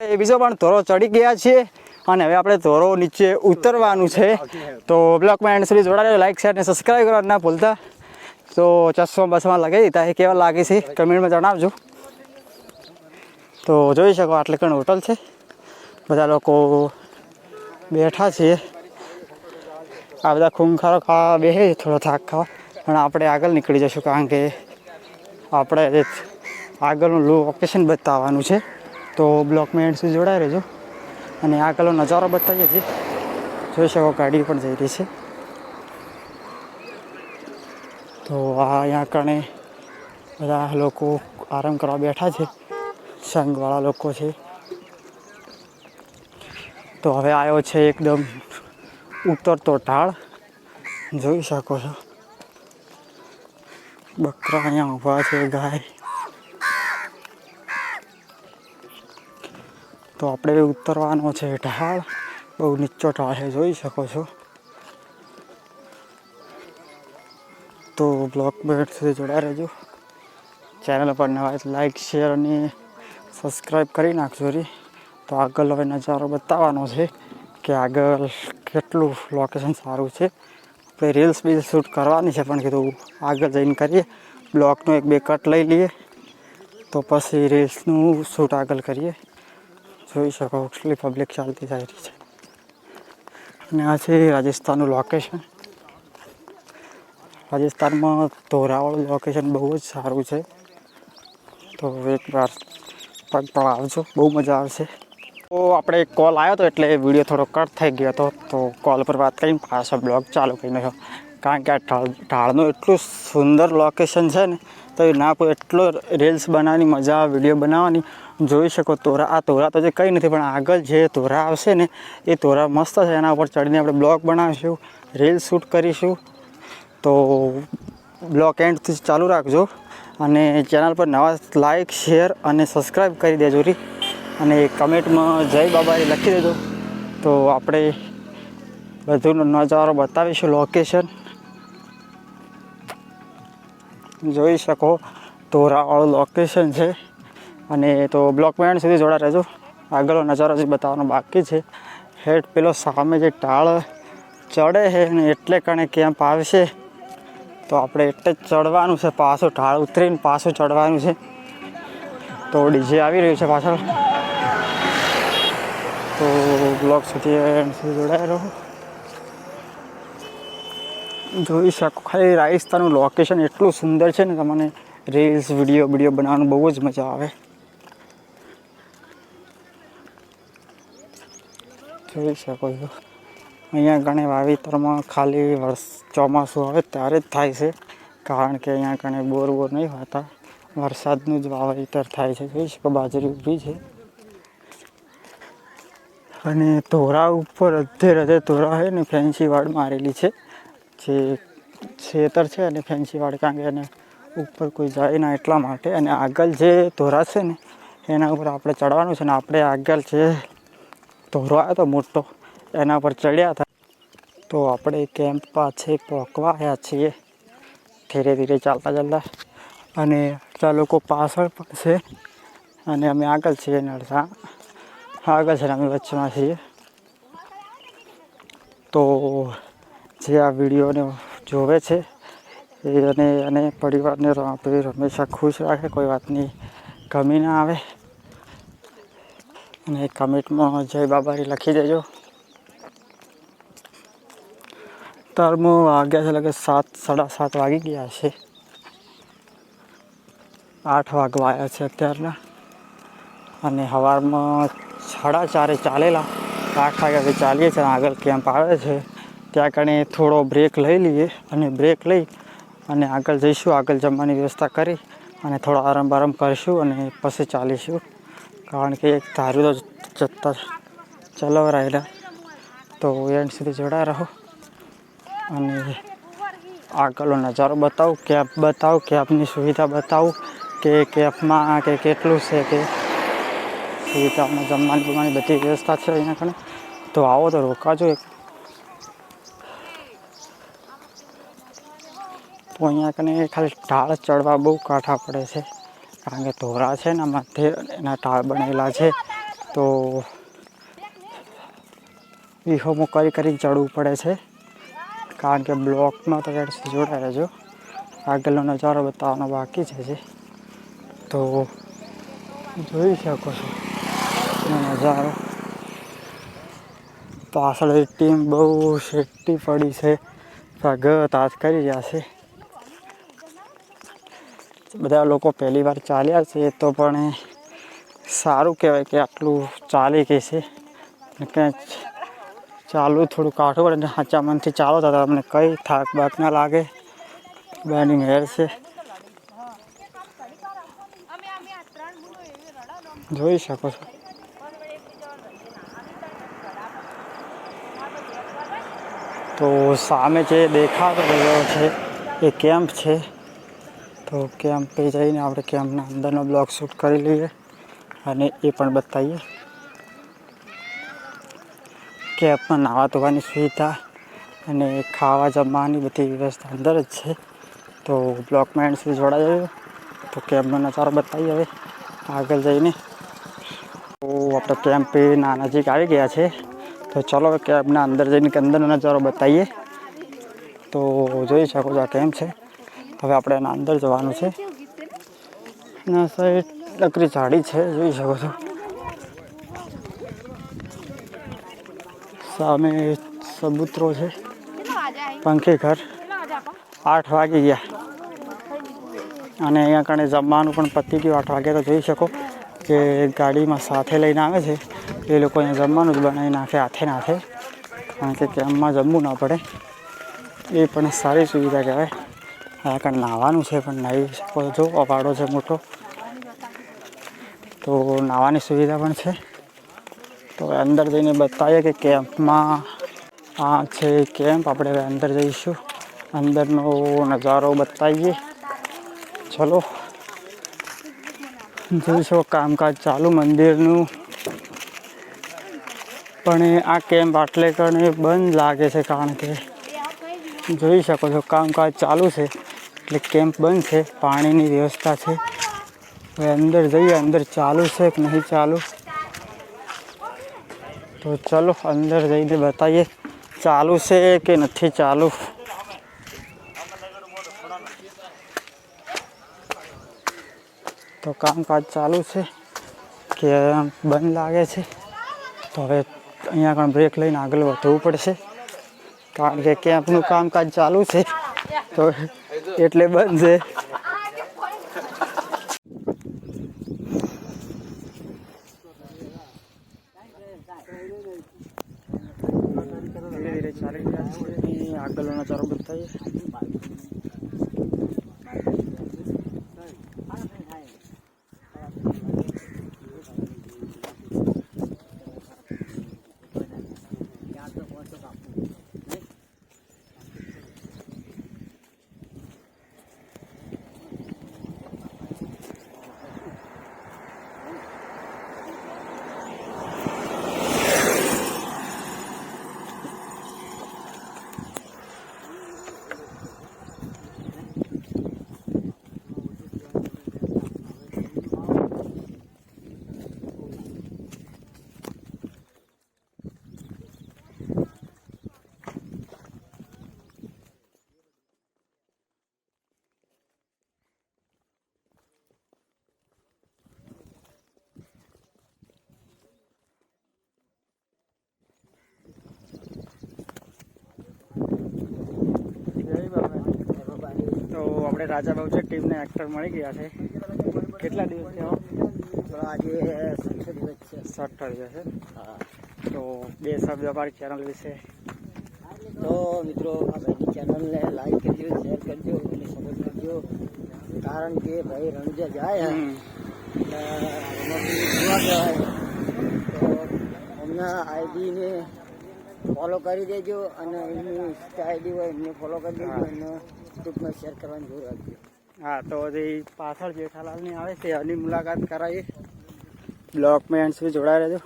એ બીજો પણ ધોરો ચડી ગયા છીએ અને હવે આપણે ધોરો નીચે ઉતરવાનું છે. તો બ્લોકમાં એન્ડ સુધી જોડાડે લાઈક શેર અને સબસ્ક્રાઈબ કરવા ના ભૂલતા. તો ચશ્મા બસમાં લગાવી દીધા એ કેવા લાગે છે, કમેન્ટમાં જણાવજો. તો જોઈ શકો આટલે કણ હોટલ છે. બધા લોકો બેઠા છીએ આ બધા ખૂંખારો ખાવા બેસે થોડો થાક ખાવા. પણ આપણે આગળ નીકળી જશું કારણ કે આપણે આગળનું લોકેશન બતાવવાનું છે. તો બ્લોકમાં એન્ડ જોડાઈ રહેજો. અને આગળનો નજારો બતાવીએ છીએ. જોઈ શકો ગાડી પણ જઈ રહી છે. તો આ અહીંયા કણે બધા લોકો આરામ કરવા બેઠા છે. સંઘવાળા લોકો છે. તો હવે આવ્યો છે એકદમ ઉતરતો ઢાળ જોઈ શકો છો. બકરા અહીંયા ઊભા છે, ગાય. તો આપણે ઉતરવાનો છે ઢાળ. બહુ નીચો ઢાળ છે જોઈ શકો છો. તો બ્લોગ બેટ સુધી જોડાઈ રહેજો. ચેનલ પર નવા લાઈક, શેર અને સબસ્ક્રાઈબ કરી નાખજો રી. તો આગળ હવે નજારો બતાવવાનો છે કે આગળ કેટલું લોકેશન સારું છે. આપણે રીલ્સ બી શૂટ કરવાની છે, પણ કીધું આગળ જઈને કરીએ. બ્લોકનું એક બે કટ લઈ લઈએ. તો પછી રીલ્સનું શૂટ આગળ કરીએ. જોઈ શકો કેટલી પબ્લિક ચાલતી જાય રહી છે અને આ છે રાજસ્થાનનું લોકેશન રાજસ્થાનમાં ધોરાવાળું લોકેશન બહુ જ સારું છે. તો એકવાર પગ પણ આવજો, બહુ મજા આવશે. તો આપણે કોલ આવ્યો હતો એટલે વીડિયો થોડો કટ થઈ ગયો હતો. તો કોલ પર વાત કરીને પાછો બ્લોગ ચાલુ કરી નાખ્યો. કારણ કે આ ઢાળ, ઢાળનું એટલું સુંદર લોકેશન છે ને, તો ના કોઈ એટલો રીલ્સ બનાવવાની, મજા આવે વીડિયો બનાવવાની. જોઈ શકો તોરા, આ તોરા તો જે કંઈ નથી, પણ આગળ જે તોરા આવશે ને, એ તોરા મસ્ત છે. એના ઉપર ચડીને આપણે બ્લોગ બનાવીશું, રીલ શૂટ કરીશું. તો બ્લોગ એન્ડથી ચાલુ રાખજો અને ચેનલ પર નવા લાઇક શેર અને સબસ્ક્રાઈબ કરી દેજો રી. અને કમેન્ટમાં જય બાબાએ લખી દેજો. તો આપણે બધું નજારો બતાવીશું લોકેશન જોઈ શકો તોરાવાળું લોકેશન છે. અને તો બ્લોક પોઈન્ટ સુધી જોડા રહેજો. આગળનો નજારો જે બતાવવાનો બાકી છે. હેડ પેલો સામે જે ટાળ ચડે છે ને એટલે કણે કેમ્પ આવશે. તો આપણે એટલે જ ચડવાનું છે. પાછું ઢાળ ઉતરીને પાછું ચડવાનું છે. તો ડીજે આવી રહ્યું છે પાછળ. તો બ્લોક સુધી સુધી જોડાઈ રહો. જોઈ શકો ખાલી રાજસ્થાનનું લોકેશન એટલું સુંદર છે ને તમને રીલ્સ વીડિયો વીડિયો બનાવવાનું બહુ જ મજા આવે. જોઈ શકો છો. અહીંયા ઘણે વાવેતરમાં ખાલી વર્ષ ચોમાસું આવે ત્યારે જ થાય છે. કારણ કે અહીંયા ઘણે બોર બોર નહીં હોતા વરસાદનું જ વાવેતર થાય છે. જોઈ શકો બાજરી ઊભી છે. અને તોરા ઉપર અધે અધે તોરા છે ને ફેન્સી વાડ મારેલી છે. જે ખેતર છે અને ફેન્સી વાડ કારણ કે એને ઉપર કોઈ જાય ના એટલા માટે. અને આગળ જે ધોરા છે ને, એના ઉપર આપણે ચડવાનું છે ને, આપણે આગળ જે તોરો આવ્યો હતો મોટો. એના પર ચડ્યા હતા. તો આપણે કેમ્પ પાસે પહોંચવાયા છીએ. ધીરે ધીરે ચાલતા ચાલતા. અને અડધા લોકો પાછળ પણ છે. અને અમે આગળ છીએ નરસા આગળ છે અમે વચ્ચેમાં છીએ. તો જે આ વિડીયોને જોવે છે એ અને અને પરિવારને આપણે હંમેશા ખુશ રાખે, કોઈ વાતની કમી ના આવે. અને કમેન્ટમાં જય બાબારી લખી દેજો. તારમાં વાગ્યા છે લગે સાત, સાડા સાત વાગી ગયા છે. આઠ વાગવા આવ્યા છે અત્યારના. અને સવારમાં સાડા ચારે ચાલેલા. આઠ વાગ્યાથી ચાલીએ છીએ આગળ કેમ્પ આવે છે. ત્યાં કણે થોડો બ્રેક લઈ લઈએ અને બ્રેક લઈ અને આગળ જઈશું. આગળ જમવાની વ્યવસ્થા કરી અને થોડો આરામ બારામ કરીશું અને પછી ચાલીશું. કારણ કે એક ધાર્યું તો જતા ચલાવરાયેલા તો એન્ડ સુધી જોડા રહો. અને આગળનો નજારો બતાવું કેબ બતાવું કેબની સુવિધા બતાવું કે કેબમાં કે કેટલું છે કે સુવિધામાં જમવાની બમવાની બધી વ્યવસ્થા છે અહીંયા કણે તો આવો તો રોકાજો એક. તો અહીંયા કને ખાલી ઢાળ ચડવા બહુ કાંઠા પડે છે. કારણ કે ધોરા છે ને માથે એના ટાળ બનેલા છે, તો વિહોમો કરી કરીને ચડવું પડે છે. કારણ કે બ્લોકમાં તો રેડ જોડાઈ રહેજો. આગળનો નજારો બતાવવાનો બાકી છે જે. તો જોઈ શકો છો. નજારો. પાછળ ટીમ બહુ સેફટી પડી છે. પગ તાજ કરી રહ્યા છે. બધા લોકો પહેલી વાર ચાલ્યા છે તો પણ સારું કહેવાય કે આટલું ચાલી ગઈ છે. કંઈ ચાલવું થોડું કાઢું પડે અને સાચા મનથી ચાલો તો તમને કંઈ થાક બાક ના લાગે. બેની મેર છે. જોઈ શકો છો. તો સામે જે દેખાતો રહ્યો છે એ કેમ્પ છે. તો કેમ્પે જઈને આપણે કેમ્પના અંદરનો બ્લોગ શૂટ કરી લઈએ અને એ પણ બતાવીએ. કેમ્પમાં નાવા ધોવાની સુવિધા અને ખાવા જમવાની બધી વ્યવસ્થા અંદર જ છે. તો બ્લોકમાં એન્ડ સુધી જોડાઈ જાય તો કેમ્પનો નજારો બતાવીએ હવે. આગળ જઈને. તો આપણે કેમ્પ ના નજીક આવી ગયા છે. તો ચલો કેમ્પના અંદર જઈને અંદરનો નજારો બતાવીએ. તો જોઈ શકો છો આ કેમ્પ છે. હવે આપણે એના અંદર જવાનું છે. ના સાઈડ લકડી ઝાડી છે, જોઈ શકો છો. સામે સબૂતરો છે. પંખી ઘર. આઠ વાગી ગયા. અને અહીંયા કણે જમવાનું પણ પતી ગયું. આઠ વાગે તો જોઈ શકો કે ગાડીમાં સાથે લઈને આવે છે. એ લોકો અહીંયા જમવાનું જ બનાવી નાખે, હાથે નાખે. કારણ કે કેમ્પમાં જમવું ના પડે. એ પણ સારી સુવિધા કહેવાય. આ કાંઈ નાહવાનું છે, પણ નાહી શકો છો. અવાડો છે મોટો. તો નાહવાની સુવિધા પણ છે. તો અંદર જઈને બતાવીએ કે કેમ્પમાં આ છે કેમ્પ. આપણે અંદર જઈશું. અંદરનો નજારો બતાવીએ. ચલો. જોઈશું, કામકાજ ચાલુ, મંદિરનું. પણ આ કેમ્પ આટલે કરીને બંધ લાગે છે, કારણ કે જોઈ શકો છો, કામકાજ ચાલુ છે. એટલે કેમ્પ બંધ છે, પાણીની વ્યવસ્થા છે. હવે અંદર જઈએ, અંદર ચાલુ છે કે નહીં ચાલુ? તો ચલો, અંદર જઈને બતાવીએ, ચાલુ છે કે નથી ચાલુ? તો કામકાજ ચાલુ છે, કે બંધ લાગે છે? તો હવે અહીંયા આગળ બ્રેક લઈને આગળ વધવું પડશે. કારણ કે કેમ્પનું કામકાજ ચાલુ છે. તો એટલે બંધ છે. ધીરે ધીરે ચાલી રહ્યા છે આગળનો નજારો બતાવીએ તો આપણે રાજા છે ટીમને એક્ટર મળી ગયા છે. કેટલા દિવસ થયો આજે સઠ્ઠ દિવસ છે. દિવસ છે? તો બે શબ્દ અમારી ચેનલ વિશે. તો મિત્રો ભાઈની ચેનલને લાઈક કરજો શેર કરજો અને સપોર્ટ કરજો. કારણ કે ભાઈ રણુજા જાય. હમણાં આઈડીને ફોલો કરી દેજો અને એમની આઈડી હોય એમને ફોલો કરી દેજો અને ટૂંકમાં શેર કરવાની જરૂર રાખજો હા તો હજી પાછળ જેઠાલાલની આવે છે એની મુલાકાત કરાવીએ. બ્લોકમાં એન્ડ સુધી જોડાઈ રહેજો.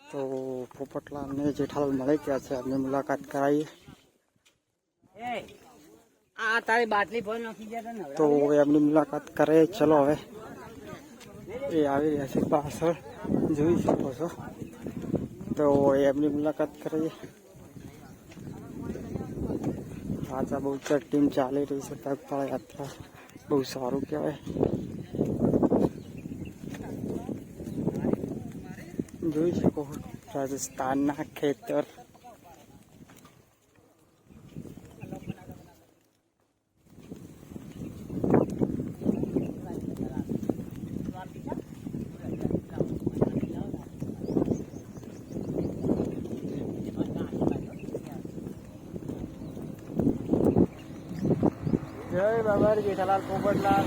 તો પોપટલા અંદર જેઠાલાલ મળી ગયા છે એમની મુલાકાત કરાવીએ. આ તારી બાટલી ફોન નાખી ગયા તો એમની મુલાકાત કરે ચલો હવે. એ આવી રહ્યા છે પાછળ. જોઈ શકો છો. તો એમની મુલાકાત કરીએ. રાજા બહુ ટીમ ચાલી રહી છે પગપાળા યાત્રા બહુ સારું કહેવાય. જોઈ શકો રાજસ્થાનના ખેતર. જય બાબા જેઠાલાલ પોપટલાલ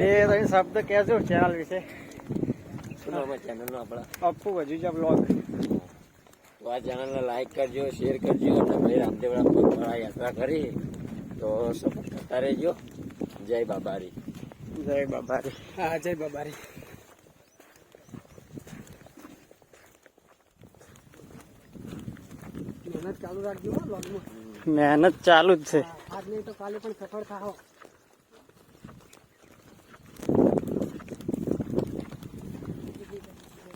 એ તમે શબ્દ કહેજો ચેનલ વિશે. ચેનલનો આપણા. અપ્પુ વજુજા બ્લોગ તો આ ચેનલને લાઈક કરજો શેર કરજો અને ભાઈ રામદેવડા યાત્રા કરી. તો સપોર્ટ કરતા રહેજો. જય બાબારી જય બાબારી હા જય બાબારી મહેનત ચાલુ રાખજો બ્લોગમાં મહેનત ચાલુ જ છે. આજ નહીં તો કાલે પણ સફળ થાઓ.